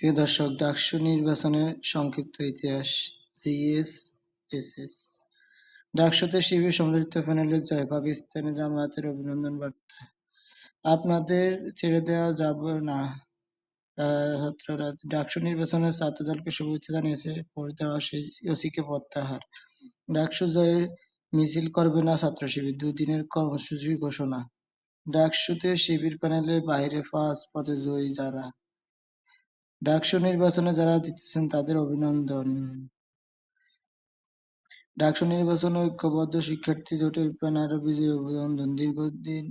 প্রিয় দর্শক, ডাকসু নির্বাচনের সংক্ষিপ্ত ইতিহাস, সিএসএসএস। ডাকসুতে শিবির সমর্থিত প্যানেলের জয় পাকিস্তানি জামায়াতের অভিনন্দন বার্তা। আপনাদের ছেড়ে দেওয়া যাবে না। ছাত্ররা ডাকসু নির্বাচনে ছাত্রদলকে শুভেচ্ছা জানিয়েছে দেওয়া ওসিকে প্রত্যাহার। ডাকসু জয়ে মিছিল করবে না ছাত্র শিবির, দুদিনের কর্মসূচি ঘোষণা। ডাকসুতে শিবির প্যানেলের বাইরে পাঁচ পদে জয়ী যারা? ডাকসু নির্বাচনে যারা জিতেছেন তাদের অভিনন্দন। ডাকসু নির্বাচনে ঐক্যবদ্ধ শিক্ষার্থী জোটের ব্যানারে বিজয়ী অভিনন্দন। দীর্ঘদিন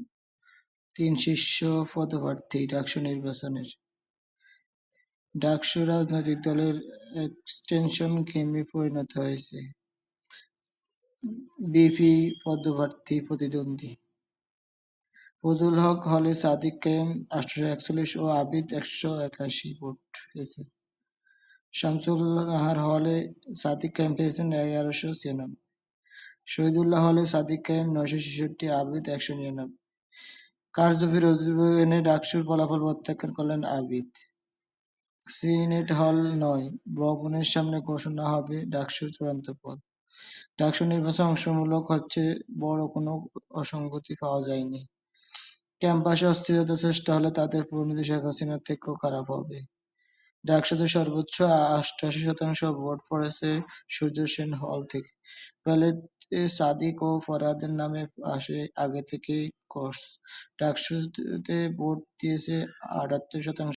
তিন শীর্ষ পদপ্রার্থী ডাকসু নির্বাচনের। ডাকসু রাজনৈতিক দলের এক্সটেনশন গেমে পরিণত হয়েছে। বিপি পদপ্রার্থী প্রতিদ্বন্দ্বী। ফজলুল হক, হলে সাদিক কায়েম আটশো একচল্লিশ ও আবিদ একশো একাশি ভোট পেয়েছেন। শামসুল নাহার হলে সাদিক কায়েম পেয়েছেন এগারোশো ছিয়ানব্বই। শহীদুল্লাহ হলে সাদিক কায়েম নয়শো ছেষট্টি, আবিদ একশো নিরানব্বই। কারচুপির অভিযোগ এনে ডাকসুর ফলাফল প্রত্যাখ্যান করলেন আবিদ। সিনেট হল নয়, ভবনের সামনে ঘোষণা হবে ডাকসুর চূড়ান্ত পদ। ডাকসু নির্বাচন অংশমূলক হচ্ছে বড় কোনো অসঙ্গতি পাওয়া যায়নি। ক্যাম্পাসে অস্থিরতার সৃষ্টি হলে তাদের পরিণতি শেখ হাসিনার থেকেও খারাপ হবে। ডাকসুতে সর্বোচ্চ অষ্টাশি শতাংশ ভোট পড়েছে সূর্য সেন হল থেকে। ব্যালটে সাদিক ও ফরাদের নামে আসে আগে থেকেই কোর্স। ডাকসুতে ভোট দিয়েছে আটাত্তর শতাংশ